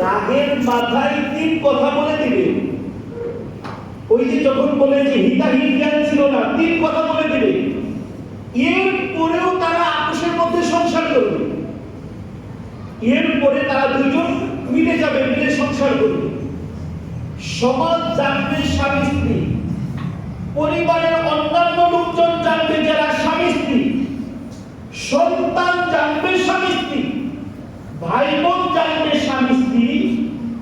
রাগের মাথায় তিন কথা বলে দিবে। ওই যে যখন বলে যে হিতাহিত জ্ঞান ছিল না, তিন কথা বলে দিবে। এর পরেও তারা মধ্যে সংসার করবে। এর পরে তারা দুজন মিলে যাবে, মিলে সংসার করবে। সমাজ জানবে স্বামী, স্ত্রী। পরিবারের অন্যান্য লোকজন জানবে যারা স্বামী, স্ত্রী। সন্তান জানবে স্বামী, স্ত্রী। ভাই বোন জানবে স্বামী স্ত্রী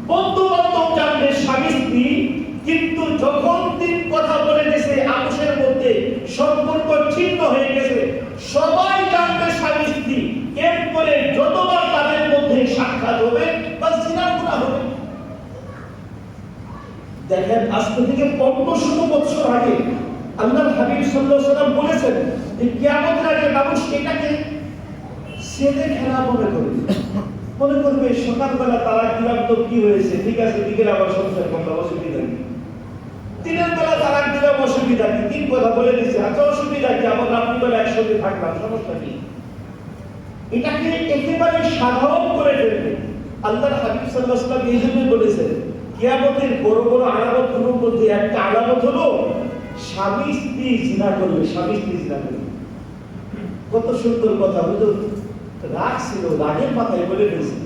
বন্ধু বান্ধব জানবে স্বামী স্ত্রী কিন্তু যখন তিন কথা বলে গেছে আপোষের মধ্যে সম্পর্ক ছিন্ন হয়ে গেছে সবাই জানবে স্বামী স্ত্রী এরপরে যতবার তাদের মধ্যে সাক্ষাৎ হবে বা সিনার গুণা হবে। দেখেন আজকে থেকে পনেরোশো বছর আগে আল্লাহ হাবিব সাল্লাহ সাল্লাম বলেছেন যে কিয়ামতের আগে মানুষ এটাকে ছেলে খেলা মনে করবে। মনে করবে, সকালবেলা তারা দিলাম তো কি হয়েছে? ঠিক আছে, বিকেলে আবার সংসার করলাম অসুবিধা নেই। দিনের বেলা তালাক দিলাম, অসুবিধা কি তিন কথা বলে দিচ্ছে আচ্ছা অসুবিধা কি? আবার রাত্রিবেলা একসঙ্গে থাকলাম, সমস্যা কি? এটাকে একেবারে সাধারণ করে ফেলবে। আল্লাহর হাবিব ওয়াসাল্লাম এই জন্য বলেছেন, কিয়ামতের বড় বড় আলামতগুলোর মধ্যে একটা আলামত হলো, স্বামী স্ত্রী জিনা করবে, স্বামী স্ত্রী জিনা করবে। কত সুন্দর কথা, হুজুর। রাগ ছিল, রাগের মাথায় বলে ফেলছে।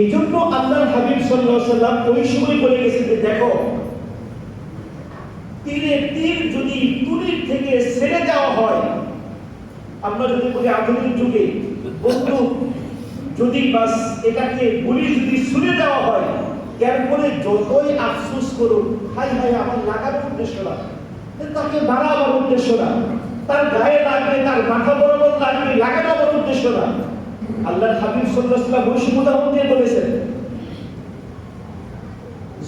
এই জন্য আল্লাহর হাবিব সাল্লাল্লাহু আলাইহি ওই সময় বলে গেছেন যে, দেখো, তীরে তীর যদি তুলির থেকে ছেড়ে যাওয়া হয় আমরা যদি বলি আধুনিক যুগে বন্ধু, যদি বাস এটাকে গুলি যদি শুনে দেওয়া হয়, এরপরে যতই আফসোস করুন হাই হাই, আমার লাগানোর উদ্দেশ্য না। তাকে বাড়াবার উদ্দেশ্য না। তার গায়ে লাগবে, তার মাথা বরাবর লাগবে লাগানো আমার উদ্দেশ্য না। আল্লাহ হাবিব আলাইহি ওয়াসাল্লাম উদাহরণ বলেছেন,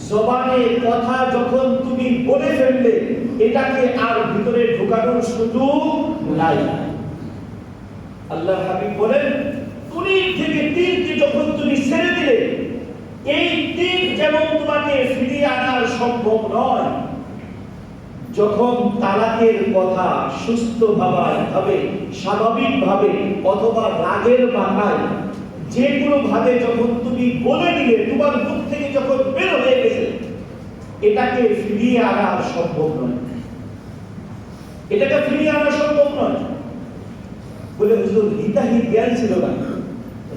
জবানে কথা যখন তুমি বলে ফেললে, এটাকে আর ভিতরে ঢোকানোর সুযোগ নাই। আল্লাহ হাবিব বলেন তুলি থেকে তীরকে যখন তুমি ছেড়ে দিলে, এই তীর যেমন তোমাকে ফিরিয়ে আনার সম্ভব নয়, যখন তালাকের কথা সুস্থ ভাবার ভাবে স্বাভাবিক ভাবে অথবা রাগের মাথায় যে কোনো ভাবে যখন তুমি বলে দিলে, তোমার মুখ থেকে যখন বের হয়ে গেছে, এটাকে ফিরিয়ে আনা সম্ভব নয়। এটাকে ফিরিয়ে আনা সম্ভব নয়। বলে হুজুর হিতাহি জ্ঞান ছিল না।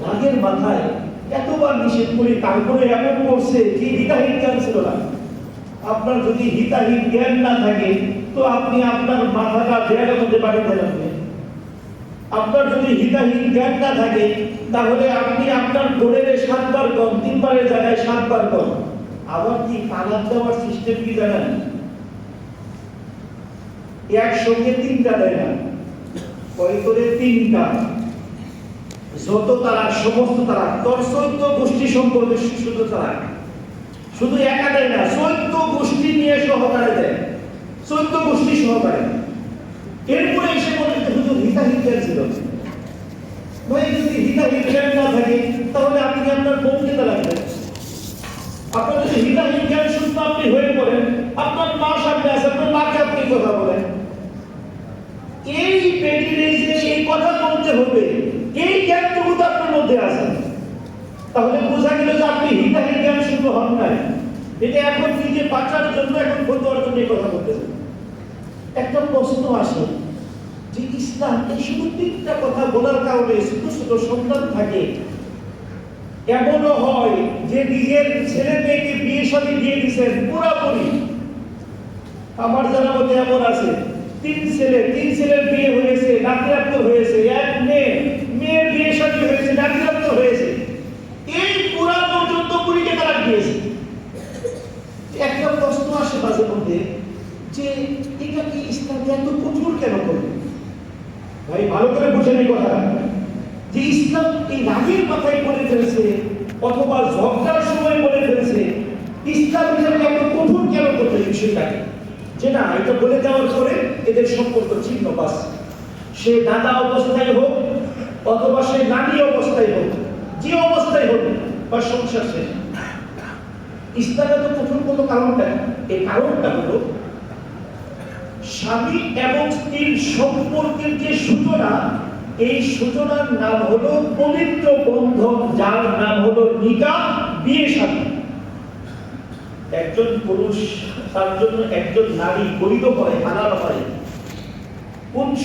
রাগের মাথায় এতবার নিষেধ করে, তারপরে এমন করছে যে হিতাহি জ্ঞান ছিল না। আপনার যদি হিতাহিত জ্ঞান না থাকে, তো আপনি আপনার মাথাটা দেয়ালের মধ্যে বাড়িতে রাখবেন আপনার যদি হিতাহিত জ্ঞান না থাকে, তাহলে আপনি আপনার গোড়ের সাতবার কম, তিনবারের জায়গায় সাতবার কম। আবার কি তালাক দেওয়ার সিস্টেম কি জানেন? একসঙ্গে তিনটা দেয় না। করে তিনটা। যত তারা, সমস্ত তারা, তোর চৈত্য গোষ্ঠী সম্পর্কে শুধু তারা। শুধু একা দেয় না, চৈত্য গোষ্ঠী নিয়ে সহকারে দেয়। চৈত্য গোষ্ঠী সহকারে। এরপরে এসে বলে যে, হুজুর হিতাহিত ছিল। ভাই যদি হিতাহিত জ্ঞান না থাকে, তাহলে আপনি আপনার বউকে দেন? আপনার যদি হিতাহিত জ্ঞান শুদ্ধ আপনি হয়ে পড়েন, আপনার মা সামনে আছে, আপনার মাকে আপনি কথা বলেন? এই পেটির এই কথা বলতে হবে, এই জ্ঞানটুকু তো আপনার মধ্যে আছে। তাহলে বোঝা গেল যে আপনি হিতাহিত জ্ঞান শুদ্ধ হন নাই। এটা এখন নিজে বাঁচার জন্য এখন ফতোয়ার জন্য কথা বলতেছেন একটা প্রশ্ন আসে যে ইসলাম এই শুধু তিনটা কথা বলার কারণে ছোট ছোট সন্তান থাকে। এমনও হয় যে নিজের ছেলে মেয়েকে বিয়ে সাথে দিয়ে দিচ্ছেন পুরাপুরি। আমার জানা মতে এমন আছে। তিন ছেলে, তিন ছেলের বিয়ে হয়েছে নাতিরাপ্ত হয়েছে, এক মেয়ে, মেয়ের বিয়ে সাথে হয়েছে নাতিরাপ্ত হয়েছে। এই পুরা পর্যন্ত পুরীকে তারা দিয়েছে। একটা প্রশ্ন আসে মাঝে মধ্যে, যে এটা কি ইসলাম এত কঠোর কেন করবে ভাই, ভালো করে বুঝেন এই কথা যে ইসলাম এই রাগের মাথায় বলে ফেলেছে, অথবা ঝগড়ার সময় বলে ফেলেছে, ইসলাম হিসাবে এত কঠোর কেন করবে বিষয়টাকে? যে না এটা বলে দেওয়ার পরে এদের সম্পর্ক ছিন্ন বাস। সে দাদা অবস্থায় হোক, অথবা সে নানি অবস্থায় হোক, যে অবস্থায় হোক বা সংসার শেষ ইসলামে তো কঠোর কোনো কারণটা এই কারণটা হলো, স্বামী এবং স্ত্রীর সম্পর্কের যে সূচনা, এই সূচনার নাম হলো পবিত্র বন্ধন, যার নাম হলো নিকা বিয়ে সাথে একজন পুরুষ তার জন্য একজন নারী গরিব হয় হালাল হয়। কোন